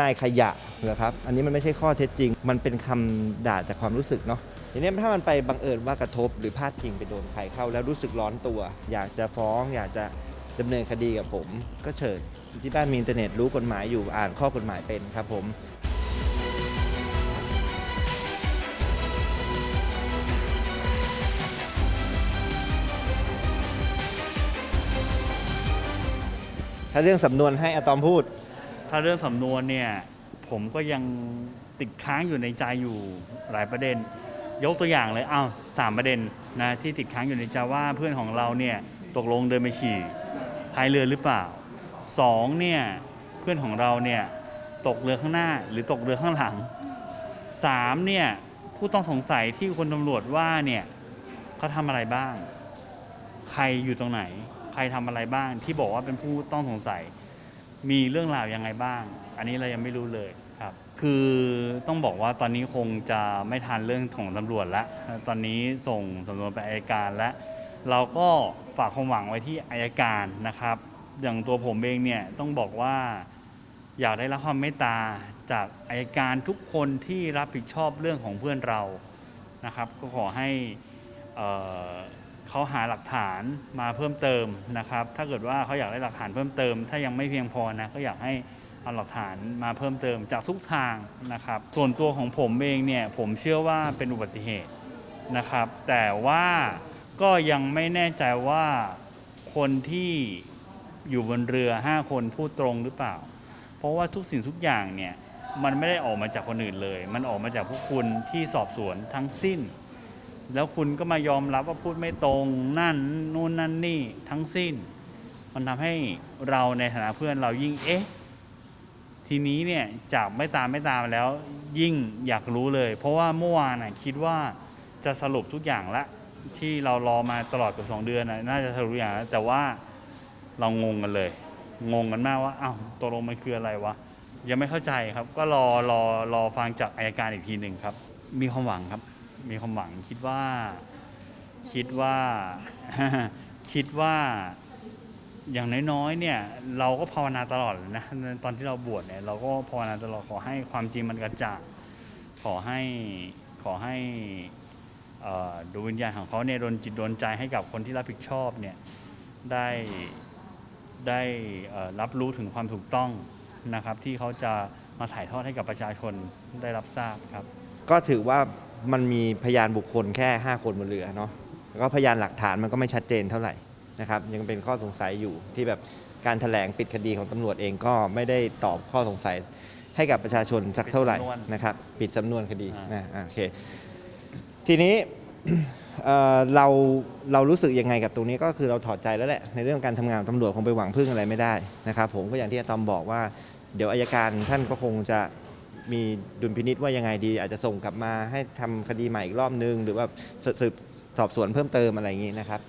นายขยะเหรอครับ อันนี้มันไม่ใช่ข้อเท็จจริง มันเป็นคำด่าจากความรู้สึกเนาะทีนี้ถ้ามันไปบังเอิญว่ากระทบหรือพาดพิงไปโดนใครเข้า แล้วรู้สึกร้อนตัว อยากจะฟ้อง อยากจะดำเนินคดีกับผม ก็เชิญที่บ้านมีอินเทอร์เน็ตรู้กฎหมายอยู่อ่านข้อกฎหมายเป็นครับผมถ้าเรื่องสำนวนให้อะตอมพูด ถ้าเรื่องสำนวนเนี่ยผมก็ยังติดค้างอยู่ในใจอยู่หลายประเด็น ยกตัวอย่างเลยอ้าวสามประเด็นนะที่ติดค้างอยู่ในใจว่าเพื่อนของเราเนี่ยตกลงเดินไปฉี่พายเรือหรือเปล่าสองเนี่ยเพื่อนของเราเนี่ยตกเรือข้างหน้าหรือตกเรือข้างหลังสามเนี่ยผู้ต้องสงสัยที่คนตำรวจว่าเนี่ยเขาทำอะไรบ้าง ใครอยู่ตรงไหน ใครทำอะไรบ้างที่บอกว่าเป็นผู้ต้องสงสัย มีเรื่องราวยังไงบ้าง อันนี้เรายังไม่รู้เลยครับ คือต้องบอกว่าตอนนี้คงจะไม่ทันเรื่องของตำรวจแล้วตอนนี้ส่งสำนวนไปอายการแล้วเราก็ฝากความหวังไว้ที่อายการนะครับ อย่างตัวผมเองเนี่ยต้องบอกว่าอยากได้รับความเมตตาจากอายการทุกคนที่รับผิดชอบเรื่องของเพื่อนเรานะครับ ก็ขอให้ เขาหาหลักฐานมาเพิ่มเติมนะครับ ถ้าเกิดว่าเขาอยากได้หลักฐานเพิ่มเติม ถ้ายังไม่เพียงพอนะก็อยากให้เอาหลักฐานมาเพิ่มเติมจากทุกทางนะครับ ส่วนตัวของผมเองเนี่ยผมเชื่อว่าเป็นอุบัติเหตุนะครับ แต่ว่าก็ยังไม่แน่ใจว่าคนที่อยู่บนเรือ 5 คนพูดตรงหรือเปล่า เพราะว่าทุกสิ่งทุกอย่างเนี่ยมันไม่ได้ออกมาจากคนอื่นเลย มันออกมาจากพวกคุณที่สอบสวนทั้งสิ้น แล้วคุณก็มายอมรับว่าพูดไม่ตรงนั่นนู่นนั่นนี่ทั้งสิ้น มันทำให้เราในฐานะเพื่อนเรายิ่งเอ๊ะทีนี้เนี่ยจากไม่ตามไม่ตามแล้วยิ่งอยากรู้เลย เพราะว่าเมื่อวานน่ะคิดว่าจะสรุปทุกอย่างละ ที่เรารอมาตลอดเกับสองเดือนน่าจะสรุปอย่างแล้วแต่ว่าเรางงกันเลย งงกันมากว่าอ้าวตกลงมันคืออะไรวะยังไม่เข้าใจครับ ก็รอรอรอฟังจากอายการอีกทีหนึ่งครับ มีความหวังครับ มีความหวังคิดว่า คิดว่า คิดว่าอย่างน้อยๆเนี่ยเราก็ภาวนาตลอดเลยนะตอนที่เราบวชเนี่ยเราก็ภาวนาตลอดขอให้ความจริงมันกระจ่างขอให้ขอให้ดวงวิญญาณของเขาเนี่ยโดนจิตโดนใจให้กับคนที่รับผิดชอบเนี่ยได้ได้รับรู้ถึงความถูกต้องนะครับ ที่เขาจะมาถ่ายทอดให้กับประชาชนได้รับทราบครับ ก็ถือว่า มันมีพยานบุคคลแค่ 5 คนบนเรือเนาะแล้วก็พยานหลักฐานมันก็ไม่ชัดเจนเท่าไหร่นะครับยังเป็นข้อสงสัยอยู่ที่แบบการถแถลงปิดคดีของตำรวจเองก็ไม่ได้ตอบข้อสงสัยให้กับประชาชนสักเท่าไหร่ปิดสำนวนนะครับปิดสำนวนคดีอ่านนะอะโอเคทีนี้ เอ่อเราเรารู้สึกยังไงกับตรงนี้ก็คือเราถอดใจแล้วแหละในเรื่องการทำงานของตำรวจคงไปหวังพึ่งอะไรไม่ได้นะครับ ผมก็อย่างที่อาตอมบอกว่า เดี๋ยวอายการท่านก็คงจะ มีดุลพินิษว่ายังไงดี อาจจะส่งกลับมาให้ทำคดีใหม่อีกรอบนึง หรือว่าสืบสอบสวนเพิ่มเติมอะไรอย่างนี้นะครับ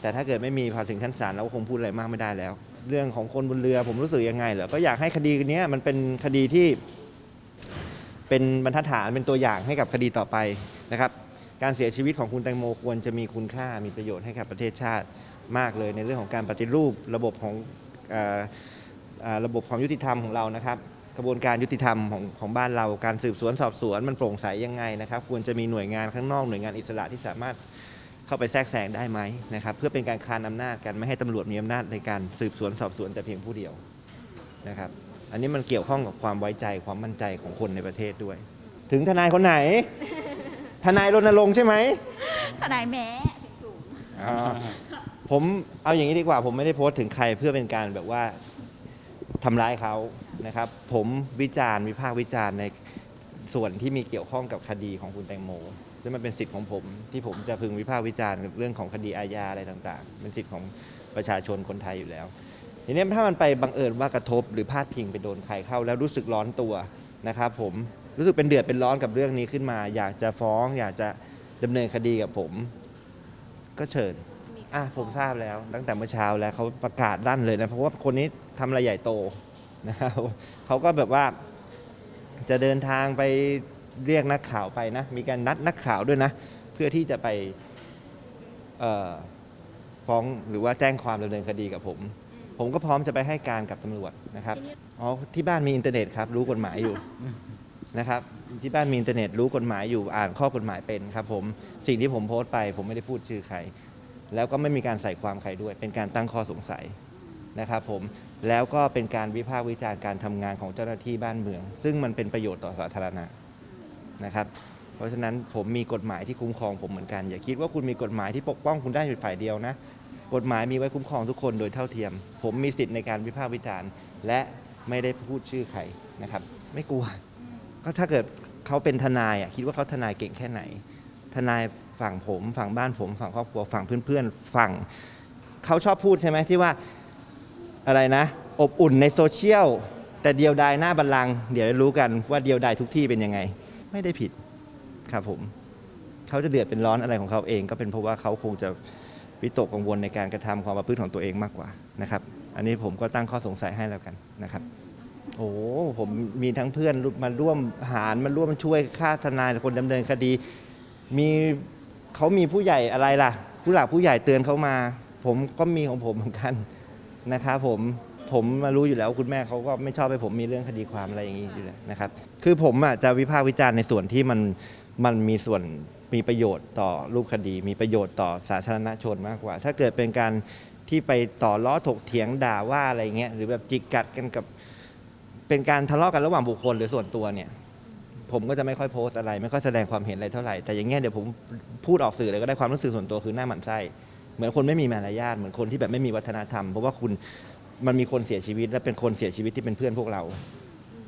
แต่ถ้าเกิดไม่มีพอถึงชั้นศาลเราก็คงพูดอะไรมากไม่ได้แล้ว เรื่องของคนบนเรือผมรู้สึกยังไงเหรอก็อยากให้คดีนี้มันเป็นคดีที่ เป็นบรรทัดฐานเป็นตัวอย่างให้กับคดีต่อไปนะครับ การเสียชีวิตของคุณแตงโมควรจะมีคุณค่ามีประโยชน์ให้กับประเทศชาติมากเลยในเรื่องของการปฏิรูประบบของอ่อเอ่อระบบความยุติธรรมของเรานะครับ กระบวนการยุติธรรมของของบ้านเราการสืบสวนสอบสวนมันโปร่งใสยังไงนะครับ ควรจะมีหน่วยงานข้างนอกหน่วยงานอิสระที่สามารถเข้าไปแทรกแซงได้ไหมนะครับเพื่อเป็นการคานอำนาจกันไม่ให้ตำรวจมีอำนาจในการสืบสวนสอบสวนแต่เพียงผู้เดียวนะครับ อันนี้มันเกี่ยวข้องกับความไว้ใจความมั่นใจของคนในประเทศด้วย ถึงทนายคนไหน ทนายรณรงค์ใช่ไหมทนายแม้อ่าผมเอาอย่างนี้ดีกว่า ผมไม่ได้โพสต์ถึงใครเพื่อเป็นการแบบว่าทำร้ายเขา นะครับ ผมวิจารณ์วิพากษ์วิจารณ์ในส่วนที่มีเกี่ยวข้องกับคดีของคุณแตงโมซึ่งมันเป็นสิทธิ์ของผม ที่ผมจะพึงวิพากษ์วิจารณ์เรื่องของคดีอาญาอะไรต่างๆ เป็นสิทธิ์ของประชาชนคนไทยอยู่แล้วทีนี้ถ้ามันไปบังเอิญว่ากระทบหรือพาดพิงไปโดนใครเข้า แล้วรู้สึกร้อนตัวนะครับ ผมรู้สึกเป็นเดือดเป็นร้อนกับเรื่องนี้ขึ้นมา อยากจะฟ้อง อยากจะดำเนินคดีกับผม ก็เชิญอะผมทราบแล้ว ตั้งแต่เมื่อเช้าแล้วเขาประกาศลั่นเลยนะเพราะว่าคนนี้ทำอะไรใหญ่โต นะครับเขาก็แบบว่าจะเดินทางไปเรียกนักข่าวไปนะ มีการนัดนักข่าวด้วยนะ เพื่อที่จะไปเอ่อฟ้องหรือว่าแจ้งความดำเนินคดีกับผม ผมก็พร้อมจะไปให้การกับตำรวจนะครับอ๋อที่บ้านมีอินเทอร์เน็ตครับ รู้กฎหมายอยู่นะครับ ที่บ้านมีอินเทอร์เน็ตรู้กฎหมายอยู่อ่านข้อกฎหมายเป็นครับ ผมสิ่งที่ผมโพสต์ไป ผมไม่ได้พูดชื่อใคร แล้วก็ไม่มีการใส่ความใครด้วย เป็นการตั้งข้อสงสัย นะครับผมแล้วก็เป็นการวิพากษ์วิจารณ์การทำงานของเจ้าหน้าที่บ้านเมือง ซึ่งมันเป็นประโยชน์ต่อสาธารณะนะครับ เพราะฉะนั้นผมมีกฎหมายที่คุ้มครองผมเหมือนกัน อย่าคิดว่าคุณมีกฎหมายที่ปกป้องคุณได้อยู่ฝ่ายเดียวนะ กฎหมายมีไว้คุ้มครองทุกคนโดยเท่าเทียม ผมมีสิทธิ์ในการวิพากษ์วิจารณ์ และไม่ได้พูดชื่อใครนะครับ ไม่กลัว ก็ถ้าเกิดเขาเป็นทนายอะคิดว่าเขาทนายเก่งแค่ไหน ทนายฝั่งผม ฝั่งบ้านผม ฝั่งครอบครัวฝั่งเพื่อนๆ ฝั่งเขาชอบพูดใช่ไหมที่ว่า อะไรนะ อบอุ่นในโซเชียล แต่เดียวดายหน้าบัลลังก์เดี๋ยวรู้กันว่าเดียวดายทุกที่เป็นยังไง ไม่ได้ผิดครับผมเขาจะเดือดเป็นร้อนอะไรของเขาเอง ก็เป็นเพราะว่าเขาคงจะวิตกกังวลในการกระทำความประพฤติของตัวเองมากกว่านะครับ อันนี้ผมก็ตั้งข้อสงสัยให้แล้วกันนะครับโอ้ผมมีทั้งเพื่อนมาร่วมหารมาร่วมช่วยค่าทนายคนดำเนินคดี มีเขามีผู้ใหญ่อะไรล่ะ ผู้หลักผู้ใหญ่เตือนเขามา ผมก็มีของผมเหมือนกัน นะครับผมผมมารู้อยู่แล้วคุณแม่เขาก็ไม่ชอบให้ผมมีเรื่องคดีความอะไรอย่างนี้อยู่แล้วนะครับ คือผมอะจะวิพากษ์วิจารณ์ในส่วนที่มันมันมีส่วนมีประโยชน์ต่อรูปคดี มีประโยชน์ต่อสาธารณชนมากกว่า ถ้าเกิดเป็นการที่ไปต่อล้อถกเถียงด่าว่าอะไรเงี้ยหรือแบบจิกกัดกันกับ เป็นการทะเลาะกันระหว่างบุคคลหรือส่วนตัวเนี่ย ผมก็จะไม่ค่อยโพสต์อะไร ไม่ค่อยแสดงความเห็นอะไรเท่าไหร่แต่อย่างเงี้ยเดี๋ยวผมพูดออกสื่อเลยก็ได้ความรู้สึกส่วนตัวคือหน้าหมันไส้ เหมือนคนไม่มีมารยาทเหมือนคนที่แบบไม่มีวัฒนธรรม เพราะว่าคุณมันมีคนเสียชีวิต และเป็นคนเสียชีวิตที่เป็นเพื่อนพวกเรา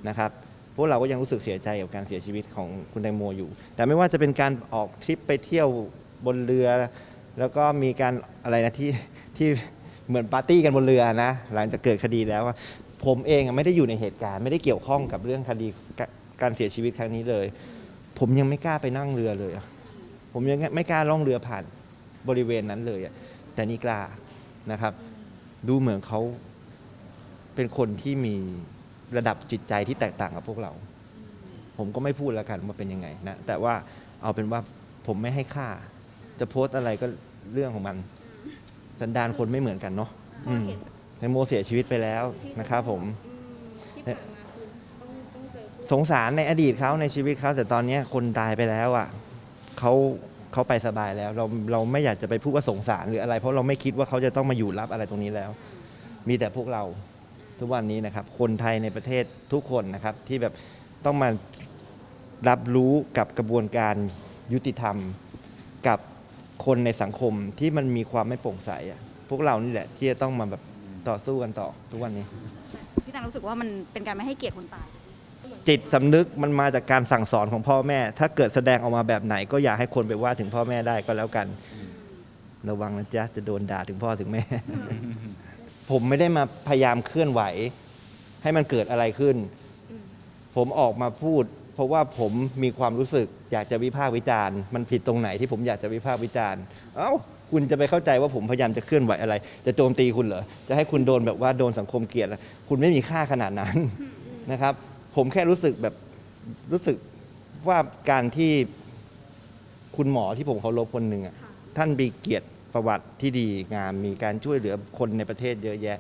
นะครับพวกเราก็ยังรู้สึกเสียใจกับการเสียชีวิตของคุณแตงโมอยู่ แต่ไม่ว่าจะเป็นการออกทริปไปเที่ยวบนเรือ แล้วก็มีการอะไรนะที่ที่เหมือนปาร์ตี้กันบนเรือนะหลังจากเกิดคดีแล้วผมเองไม่ได้อยู่ในเหตุการณ์ ไม่ได้เกี่ยวข้องกับเรื่องคดีการเสียชีวิตครั้งนี้เลย ผมยังไม่กล้าไปนั่งเรือเลย ผมยังไม่กล้าล่องเรือผ่าน บริเวณนั้นเลยอะแต่นี่กล้านะครับ ดูเหมือนเขาเป็นคนที่มีระดับจิตใจที่แตกต่างกับพวกเรา ผมก็ไม่พูดแล้วกันว่าเป็นยังไงนะแต่ว่าเอาเป็นว่าผมไม่ให้ค่า จะโพสต์อะไรก็เรื่องของมันสันดานคนไม่เหมือนกันเนาะอืมแตงโมเสียชีวิตไปแล้วนะครับผม ที่ผ่านมาคือต้องต้องเจอผู้ สงสารในอดีตเขาในชีวิตเขาแต่ตอนเนี้ยคนตายไปแล้วอะเขา เขาไปสบายแล้ว เราเราไม่อยากจะไปพูดว่าสงสารหรืออะไร เพราะเราไม่คิดว่าเขาจะต้องมาอยู่รับอะไรตรงนี้แล้ว มีแต่พวกเราทุกวันนี้นะครับ คนไทยในประเทศทุกคนนะครับที่แบบต้องมารับรู้กับกระบวนการยุติธรรม กับคนในสังคมที่มันมีความไม่โปร่งใสอะพวกเรานี่แหละที่จะต้องมาแบบต่อสู้กันต่อทุกวันนี้ พี่ตังรู้สึกว่ามันเป็นการไม่ให้เกียรติคนตาย จิตสำนึกมันมาจากการสั่งสอนของพ่อแม่ ถ้าเกิดแสดงออกมาแบบไหน ก็อย่าให้คนไปว่าถึงพ่อแม่ได้ก็แล้วกัน ระวังนะจ๊ะจะโดนด่าถึงพ่อถึงแม่ ผมไม่ได้มาพยายามเคลื่อนไหว ให้มันเกิดอะไรขึ้น ผมออกมาพูด เพราะว่าผมมีความรู้สึก อยากจะวิพากษ์วิจารณ์มันผิดตรงไหนที่ผมอยากจะวิพากษ์วิจารณ์เอ้าคุณจะไปเข้าใจว่าผมพยายามจะเคลื่อนไหวอะไร จะโจมตีคุณเหรอจะให้คุณโดนแบบว่าโดนสังคมเกลียดเหรอคุณไม่มีค่าขนาดนั้นนะครับ ผมแค่รู้สึกแบบรู้สึกว่าการที่คุณหมอที่ผมเคารพคนหนึ่งอะท่านมีเกียรติประวัติที่ดีงามมีการช่วยเหลือคนในประเทศเยอะแยะ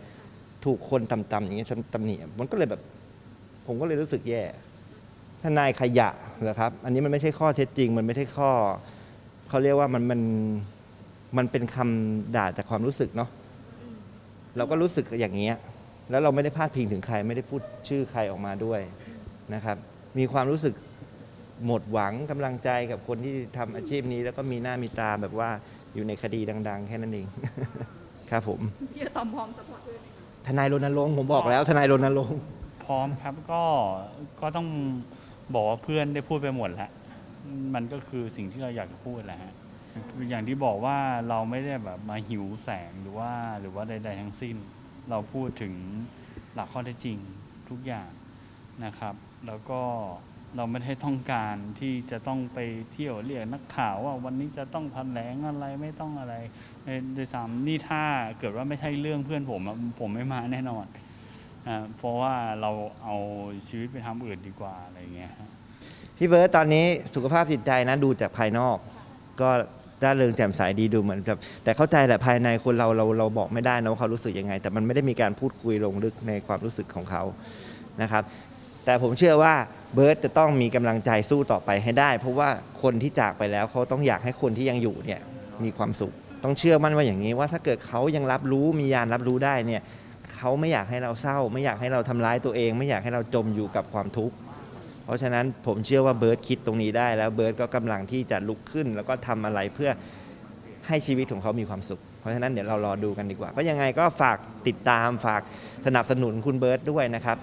ถูกคนต่ำๆอย่างเงี้ยตำหนิมันก็เลยแบบ ผมก็เลยรู้สึกแย่ทนายขยะเหรอครับ อันนี้มันไม่ใช่ข้อเท็จจริง มันไม่ใช่ข้อเขาเรียกว่ามันมันมันเป็นคำด่าจากความรู้สึกเนาะเราก็รู้สึกอย่างเงี้ยแล้วเราไม่ได้พาดพิงถึงใคร ไม่ได้พูดชื่อใครออกมาด้วย นะครับ มีความรู้สึกหมดหวังกำลังใจกับคนที่ทำอาชีพนี้ แล้วก็มีหน้ามีตาแบบว่าอยู่ในคดีดัง ๆ แค่นั้นเอง ครับผมพี่ตอมพร้อมสปอร์ตด้วยไหมคะทนายรณรงค์ผมบอกแล้ว ทนายรณรงค์ พร้อมครับก็ก็ต้องบอกว่าเพื่อนได้พูดไปหมดแล้ว มันก็คือสิ่งที่เราอยากจะพูดแหละฮะอย่างที่บอกว่าเราไม่ได้แบบมาหิวแสงหรือว่าหรือว่าใด ๆ ทั้งสิ้น เราพูดถึงหลักข้อเท็จจริงทุกอย่างนะครับ แล้วก็เราไม่ได้ต้องการที่จะต้องไปเที่ยวเรียกนักข่าวว่าวันนี้จะต้องแถลงอะไรไม่ต้องอะไรโดยซ้ำนี่ถ้าเกิดว่าไม่ใช่เรื่องเพื่อนผมผมไม่มาแน่นอนอ่าเพราะว่าเราเอาชีวิตไปทำอื่นดีกว่าอะไรอย่างเงี้ยพี่เบิร์ตตอนนี้สุขภาพจิตใจนะดูจากภายนอก ก็ร่าเริงแจ่มใสดีดูเหมือนกับแต่เข้าใจแหละภายในคนเราเราเราบอกไม่ได้นะว่าเขารู้สึกยังไง แต่มันไม่ได้มีการพูดคุยลงลึกในความรู้สึกของเขานะครับ แต่ผมเชื่อว่าเบิร์ตจะต้องมีกำลังใจสู้ต่อไปให้ได้ เพราะว่าคนที่จากไปแล้วเขาต้องอยากให้คนที่ยังอยู่เนี่ยมีความสุข ต้องเชื่อมั่นว่าอย่างนี้ว่าถ้าเกิดเขายังรับรู้มียานรับรู้ได้เนี่ยเขาไม่อยากให้เราเศร้า ไม่อยากให้เราทำร้ายตัวเอง ไม่อยากให้เราจมอยู่กับความทุกข์เพราะฉะนั้นผมเชื่อว่าเบิร์ตคิดตรงนี้ได้แล้วเบิร์ตก็กำลังที่จะลุกขึ้น แล้วก็ทำอะไรเพื่อให้ชีวิตของเขามีความสุข เพราะฉะนั้นเดี๋ยวเรารอดูกันดีกว่า ก็ยังไงก็ฝากติดตามฝากสนับสนุนคุณเบิร์ตด้วยนะครับ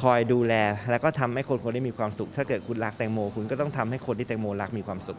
คอยดูแล แล้วก็ทำให้คนคนได้มีความสุข ถ้าเกิดคุณรักแตงโม คุณก็ต้องทำให้คนที่แตงโมรักมีความสุข